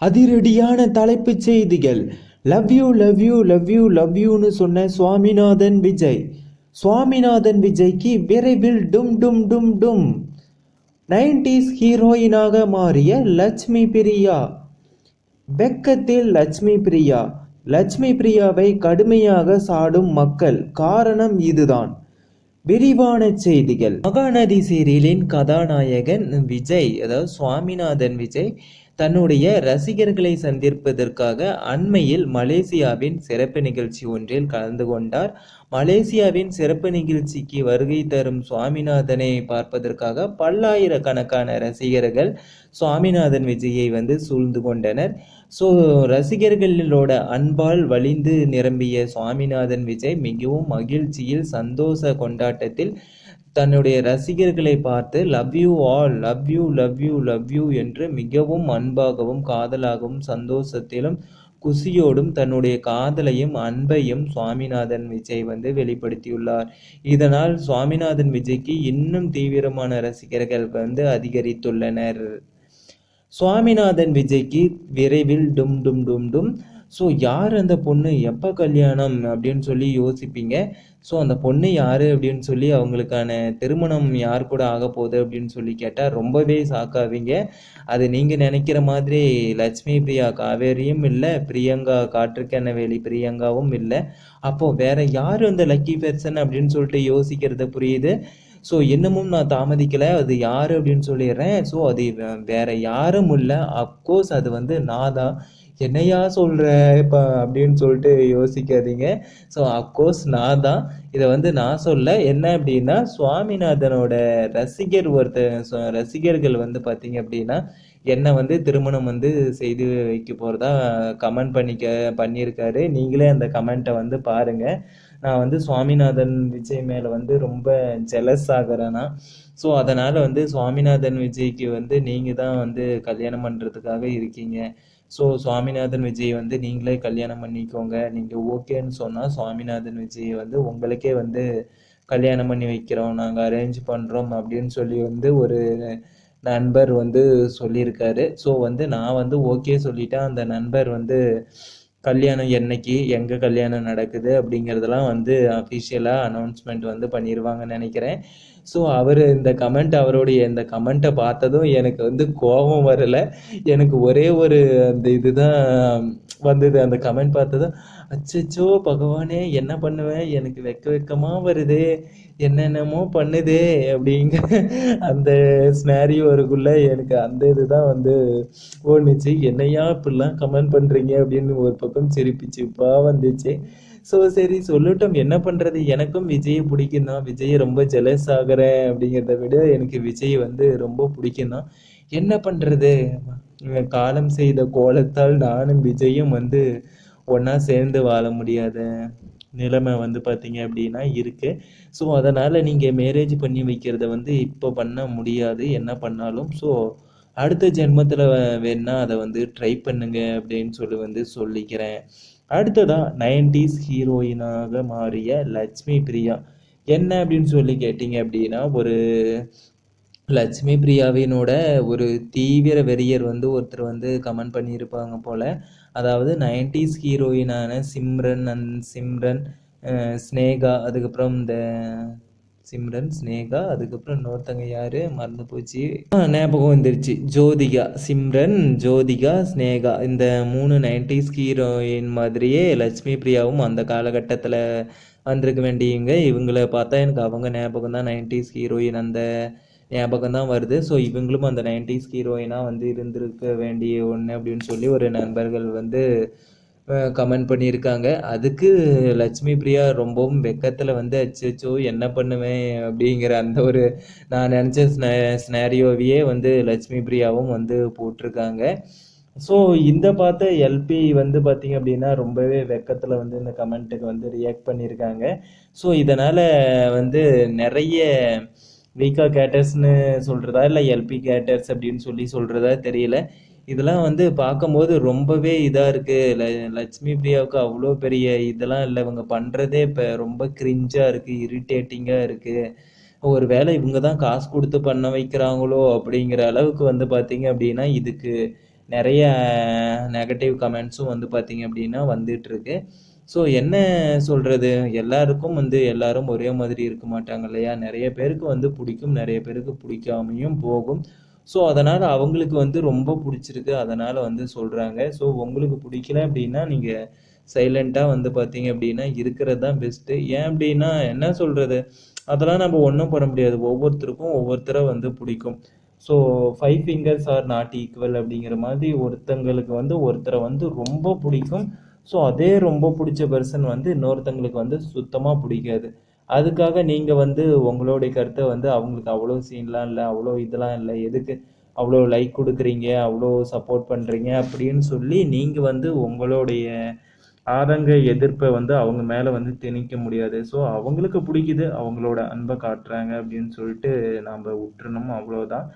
அதிரடியான தலைப்புச் செய்திகள். Love you love you love you love யூன்னு சொன்ன சுவாமிநாதன் விஜய். சுவாமிநாதன் விஜய்க்கு விரைவில் டும் டும் டும் டும். நைன்டிஸ் ஹீரோயினாக மாறிய லட்சுமி பிரியா. வெக்கத்தில் லட்சுமி பிரியா. லட்சுமி பிரியாவை கடுமையாக சாடும் மக்கள் காரணம் இதுதான். விரிவான செய்திகள். மகாநதி சீரியலின் கதாநாயகன் விஜய் அதாவது சுவாமிநாதன் விஜய் தன்னுடைய ரசிகர்களை சந்திப்பதற்காக அண்மையில் மலேசியாவின் சிறப்பு நிகழ்ச்சி ஒன்றில் கலந்து கொண்டார். மலேசியாவின் சிறப்பு நிகழ்ச்சிக்கு வருகை தரும் சுவாமிநாதனை பார்ப்பதற்காக பல்லாயிரக்கணக்கான ரசிகர்கள் சுவாமிநாதன் விஜயை வந்து சூழ்ந்து கொண்டனர். ஸோ ரசிகர்களோட அன்பால் வழிந்து நிரம்பிய சுவாமிநாதன் விஜய் மிகவும் மகிழ்ச்சியில் சந்தோஷ கொண்டாட்டத்தில் தன்னுடைய ரசிகர்களை பார்த்து love you all love you love you love you என்று மிகவும் அன்பாகவும் காதலாகவும் சந்தோஷத்திலும் குசியோடும் தன்னுடைய காதலையும் அன்பையும் சுவாமிநாதன் விஜய் வந்து வெளிப்படுத்தியுள்ளார். இதனால் சுவாமிநாதன் விஜய்க்கு இன்னும் தீவிரமான ரசிகர்கள் வந்து அதிகரித்துள்ளனர். சுவாமிநாதன் விஜய்க்கு விரைவில் டும் டும் டும் டும் ஸோ யார் அந்த பொண்ணு? எப்போ கல்யாணம்? அப்படின்னு சொல்லி யோசிப்பீங்க. ஸோ அந்த பொண்ணு யார்? அப்படின்னு சொல்லி அவங்களுக்கான திருமணம் யார் கூட ஆக போகுது? அப்படின்னு சொல்லி கேட்டால் ரொம்பவே சாக்காவீங்க அது நீங்கள் நினைக்கிற மாதிரி லட்சுமி பிரியா காவேரியும் இல்லை பிரியங்கா காற்றுக்கெண்ணவேலி பிரியங்காவும் இல்லை. அப்போது வேற யார் அந்த லக்கி பர்சன் அப்படின்னு சொல்லிட்டு யோசிக்கிறது புரியுது? ஸோ இன்னமும் நான் தாமதிக்கலை. அது யார் அப்படின்னு சொல்லிடுறேன். ஸோ அது வேறு வேற யாரும் இல்லை. அப்கோர்ஸ் அது வந்து நான் தான். என்னையா சொல்கிற இப்போ அப்படின்னு சொல்லிட்டு யோசிக்காதீங்க. ஸோ அப்கோர்ஸ் நான் தான். இதை வந்து நான் சொல்ல. என்ன அப்படின்னா சுவாமிநாதனோட ரசிகர் ஒருத்தர் ரசிகர்கள் வந்து பார்த்தீங்க அப்படின்னா என்னை வந்து திருமணம் வந்து செய்து வைக்க போகிறதா கமெண்ட் பண்ணிக்க பண்ணியிருக்காரு. நீங்களே அந்த கமெண்ட்டை வந்து பாருங்கள் நான் வந்து சுவாமிநாதன் விஜய் மேலே வந்து ரொம்ப ஜெலஸ் ஆகிறேன்னா ஸோ அதனால் வந்து சுவாமிநாதன் விஜய்க்கு வந்து நீங்கள் தான் வந்து கல்யாணம் பண்ணுறதுக்காக இருக்கீங்க. ஸோ சுவாமிநாதன் விஜய் வந்து நீங்களே கல்யாணம் பண்ணிக்கோங்க. நீங்கள் ஓகேன்னு சொன்னால் சுவாமிநாதன் விஜய் வந்து உங்களுக்கே வந்து கல்யாணம் பண்ணி வைக்கிறோம். நாங்கள் அரேஞ்ச் பண்ணுறோம் அப்படின்னு சொல்லி வந்து ஒரு நண்பர் வந்து சொல்லியிருக்காரு. ஸோ வந்து நான் வந்து ஓகே சொல்லிட்டேன். அந்த நண்பர் வந்து கல்யாணம் என்னைக்கு எங்கே கல்யாணம் நடக்குது அப்படிங்கிறதெல்லாம் வந்து அஃபிஷியலாக அனௌன்ஸ்மெண்ட் வந்து பண்ணிடுவாங்கன்னு நினைக்கிறேன். ஸோ அவர் இந்த கமெண்ட் அவருடைய இந்த கமெண்ட்டை பார்த்ததும் எனக்கு வந்து கோபம் வரலை. எனக்கு ஒரே ஒரு அந்த இதுதான் வந்தது. அந்த கமெண்ட் பார்த்ததும் அச்சச்சோ பகவானே என்ன பண்ணுவேன் எனக்கு வெக்க வெக்கமாக வருதே. என்னென்னமோ பண்ணுதே அப்படிங்க அந்த ஸ்னாரியோருக்குள்ள எனக்கு அந்த இதுதான் வந்து ஓடுனுச்சு. என்னையா இப்படிலாம் கமெண்ட் பண்ணுறீங்க அப்படின்னு ஒரு பக்கம் சிரிப்பிச்சுப்பா வந்துச்சு. ஸோ சரி சொல்லட்டும். என்ன பண்ணுறது எனக்கும் விஜயை பிடிக்கும் தான். விஜயை ரொம்ப ஜெலஸ் ஆகிறேன் அப்படிங்கிறத விட எனக்கு விஜய் வந்து ரொம்ப பிடிக்கும் தான். என்ன பண்ணுறது காலம் செய்த கோலத்தால் நானும் விஜயும் வந்து ஒன்றா சேர்ந்து வாழ முடியாத நிலைமை வந்து பார்த்தீங்க அப்படின்னா இருக்குது ஸோ அதனால் நீங்கள் மேரேஜ் பண்ணி வைக்கிறத வந்து இப்போ பண்ண முடியாது. என்ன பண்ணாலும். ஸோ அடுத்த ஜென்மத்தில் வேணா அதை வந்து ட்ரை பண்ணுங்க அப்படின்னு சொல்லி வந்து சொல்லிக்கிறேன். அடுத்ததாக நைன்டிஸ் ஹீரோயினாக மாறிய லட்சுமி பிரியா. என்ன அப்படின்னு சொல்லி கேட்டிங்க அப்படின்னா ஒரு லட்சுமி பிரியாவினோட ஒரு தீவிர வெறியர் வந்து ஒருத்தர் வந்து கமெண்ட் பண்ணியிருப்பாங்க போல். அதாவது நைன்டிஸ் ஹீரோயினான சிம்ரன் அண்ட் சிம்ரன் ஸ்னேகா அதுக்கப்புறம் இந்த சிம்ரன் ஸ்னேகா அதுக்கப்புறம் இன்னொருத்தங்க யாரு? மறந்து போச்சு. ஞாபகம் வந்துருச்சு. ஜோதிகா சிம்ரன் ஜோதிகா ஸ்னேகா இந்த மூணு நைன்டிஸ் ஹீரோயின் மாதிரியே லட்சுமி பிரியாவும் அந்த காலகட்டத்தில் வந்திருக்க வேண்டியவங்க இவங்கள பார்த்தா எனக்கு அவங்க ஞாபகம் தான் நைன்டிஸ் ஹீரோயின் அந்த ஞாபகம் தான் வருது. ஸோ இவங்களும் அந்த நைன்டிஸ் ஹீரோயினாக வந்து இருந்திருக்க வேண்டிய ஒன்று அப்படின்னு சொல்லி ஒரு நண்பர்கள் வந்து கமெண்ட் பண்ணியிருக்காங்க. அதுக்கு லட்சுமி பிரியா ரொம்பவும் வெக்கத்தில் வந்து அச்சோ என்ன பண்ணுவேன் அப்படிங்கிற அந்த ஒரு நான் நினச்ச ஸ்னே ஸ்னாரியோவையே வந்து லட்சுமி பிரியாவும் வந்து போட்டிருக்காங்க. ஸோ இந்த பார்த்த எல்பி வந்து பார்த்தீங்க அப்படின்னா ரொம்பவே வெக்கத்தில் வந்து இந்த கமெண்ட்டுக்கு வந்து ரியாக்ட் பண்ணியிருக்காங்க. ஸோ இதனால் வந்து நிறைய வீக்கா கேட்டர்ஸ்னு சொல்கிறதா இல்லை எல்பி கேட்டர்ஸ் அப்படின்னு சொல்லி சொல்கிறதா தெரியல. இதெல்லாம் வந்து பார்க்கும்போது ரொம்பவே இதாக இருக்குது ல லட்சுமி பிரியாவுக்கு அவ்வளோ பெரிய இதெல்லாம் இல்லை. இவங்க பண்ணுறதே இப்போ ரொம்ப கிரிஞ்சாக இருக்குது இரிட்டேட்டிங்காக இருக்குது ஒரு வேளை இவங்க தான் காசு கொடுத்து பண்ண வைக்கிறாங்களோ அப்படிங்கிற அளவுக்கு வந்து பார்த்தீங்க அப்படின்னா இதுக்கு நிறைய நெகட்டிவ் கமெண்ட்ஸும் வந்து பார்த்தீங்க அப்படின்னா வந்துட்டுருக்கு ஸோ என்ன சொல்கிறது எல்லாருக்கும் வந்து எல்லாரும் ஒரே மாதிரி இருக்க மாட்டாங்க இல்லையா? நிறைய பேருக்கு வந்து பிடிக்கும் நிறைய பேருக்கு பிடிக்காமையும் போகும். ஸோ அதனால் அவங்களுக்கு வந்து ரொம்ப பிடிச்சிருக்கு. அதனால் வந்து சொல்கிறாங்க ஸோ உங்களுக்கு பிடிக்கல அப்படின்னா நீங்கள் சைலண்ட்டாக வந்து பார்த்தீங்க அப்படின்னா இருக்கிறது தான் பெஸ்ட்டு ஏன் அப்படின்னா என்ன சொல்கிறது அதெல்லாம் நம்ம ஒன்றும் பண்ண முடியாது. ஒவ்வொருத்தருக்கும் ஒவ்வொருத்தரை வந்து பிடிக்கும். So five fingers are not equal அப்படிங்கிற மாதிரி ஒருத்தங்களுக்கு வந்து ஒருத்தரை வந்து ரொம்ப பிடிக்கும். ஸோ அதே ரொம்ப பிடிச்ச பர்சன் வந்து இன்னொருத்தங்களுக்கு வந்து சுத்தமாக பிடிக்காது. அதுக்காக நீங்கள் வந்து உங்களுடைய கருத்தை வந்து அவங்களுக்கு அவ்வளோ சீன்லாம் இல்லை அவ்வளோ இதெல்லாம் இல்லை எதுக்கு அவ்வளோ லைக் கொடுக்குறீங்க அவ்வளோ சப்போர்ட் பண்ணுறீங்க அப்படின்னு சொல்லி நீங்கள் வந்து உங்களுடைய ஆதங்க எதிர்ப்பை வந்து அவங்க மேலே வந்து திணிக்க முடியாது. ஸோ அவங்களுக்கு பிடிக்குது அவங்களோட அன்பை காட்டுறாங்க அப்படின்னு சொல்லிட்டு நாம் விட்டுறணும் அவ்வளோதான்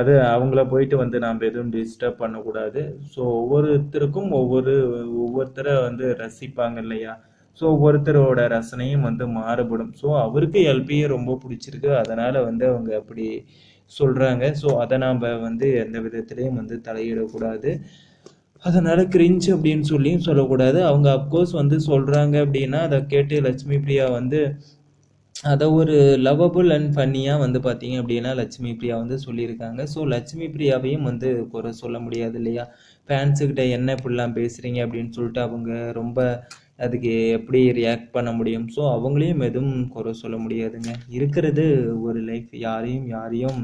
அது அவங்கள போயிட்டு வந்து நாம் எதுவும் டிஸ்டர்ப் பண்ணக்கூடாது. ஸோ ஒவ்வொருத்தருக்கும் ஒவ்வொரு ஒவ்வொருத்தரை வந்து ரசிப்பாங்க இல்லையா? ஸோ ஒவ்வொருத்தரோட ரசனையும் வந்து மாறுபடும். ஸோ அவருக்கு எல்பியை ரொம்ப பிடிச்சிருக்கு. அதனால் வந்து அவங்க அப்படி சொல்கிறாங்க ஸோ அதை நாம் வந்து எந்த விதத்துலேயும் வந்து தலையிடக்கூடாது. அதனால் கிரிஞ்ச் அப்படின்னு சொல்லியும் சொல்லக்கூடாது. அவங்க அப்கோர்ஸ் வந்து சொல்கிறாங்க அப்படின்னா அதை கேட்டு லட்சுமி பிரியா வந்து அதை ஒரு லவ்வபுள் அண்ட் ஃபன்னியாக வந்து பார்த்தீங்க அப்படின்னா லட்சுமி பிரியா வந்து சொல்லியிருக்காங்க. ஸோ லட்சுமி பிரியாவையும் வந்து குறை சொல்ல முடியாது இல்லையா? ஃபேன்ஸுக்கிட்ட என்ன இப்படிலாம் பேசுகிறீங்க அப்படின்னு சொல்லிட்டு அவங்க ரொம்ப அதுக்கு எப்படி ரியாக்ட் பண்ண முடியும்? ஸோ அவங்களையும் எதுவும் குறை சொல்ல முடியாதுங்க. இருக்கிறது ஒரு லைஃப் யாரையும் யாரையும்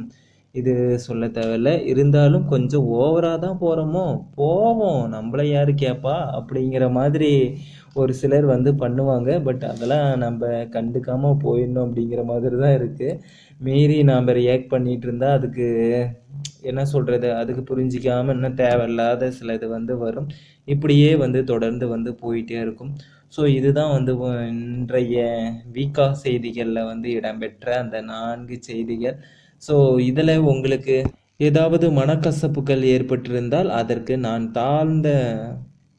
இது சொல்ல தேவையில்ல. இருந்தாலும் கொஞ்சம் ஓவராக தான் போகிறோமோ போவோம். நம்மளை யார் கேட்பா அப்படிங்கிற மாதிரி ஒரு சிலர் வந்து பண்ணுவாங்க. பட் அதெல்லாம் நம்ம கண்டுக்காமல் போயிடணும் அப்படிங்கிற மாதிரி தான் இருக்குது மீறி நாம் ரியாக்ட் பண்ணிகிட்டு இருந்தால் அதுக்கு என்ன சொல்கிறது அதுக்கு புரிஞ்சிக்காமல் இன்னும் தேவையில்லாத சில இது வந்து வரும். இப்படியே வந்து தொடர்ந்து வந்து போயிட்டே இருக்கும். ஸோ இதுதான் வந்து இன்றைய வீக்கா செய்திகளில் வந்து இடம்பெற்ற அந்த நான்கு செய்திகள். ஸோ இதில் உங்களுக்கு ஏதாவது மனக்கசப்புகள் ஏற்பட்டிருந்தால் அதற்கு நான் தாழ்ந்த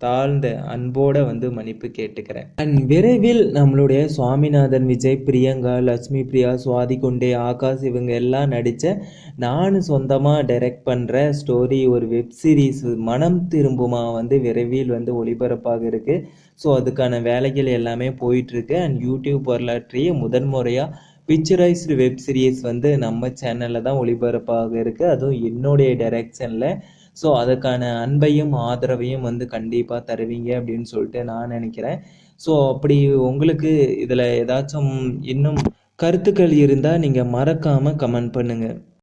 தாழ்ந்த அன்போட வந்து மன்னிப்பு கேட்டுக்கிறேன். அண்ட் விரைவில் நம்மளுடைய சுவாமிநாதன் விஜய் பிரியங்கா லட்சுமி பிரியா சுவாதி கொண்டே ஆகாஷ் இவங்க எல்லாம் நடித்த நான் சொந்தமாக டைரக்ட் பண்ணுற ஸ்டோரி ஒரு வெப் சீரிஸ் மனம் திரும்புமா வந்து விரைவில் வந்து ஒளிபரப்பாக இருக்குது ஸோ அதுக்கான வேலைகள் எல்லாமே போயிட்டுருக்கு அண்ட் யூடியூப் வரலாற்றையே முதன்முறையாக பிக்சரைஸ்டு வெப் சீரிஸ் வந்து நம்ம சேனலில் தான் ஒளிபரப்பாக இருக்குது அதுவும் என்னுடைய டைரக்ஷனில் ஸோ அதுக்கான அன்பையும் ஆதரவையும் வந்து கண்டிப்பாக தருவீங்க அப்படின்னு சொல்லிட்டு நான் நினைக்கிறேன். ஸோ அப்படி உங்களுக்கு இதில் ஏதாச்சும் இன்னும் கருத்துக்கள் இருந்தால் நீங்கள் மறக்காமல் கமெண்ட் பண்ணுங்கள்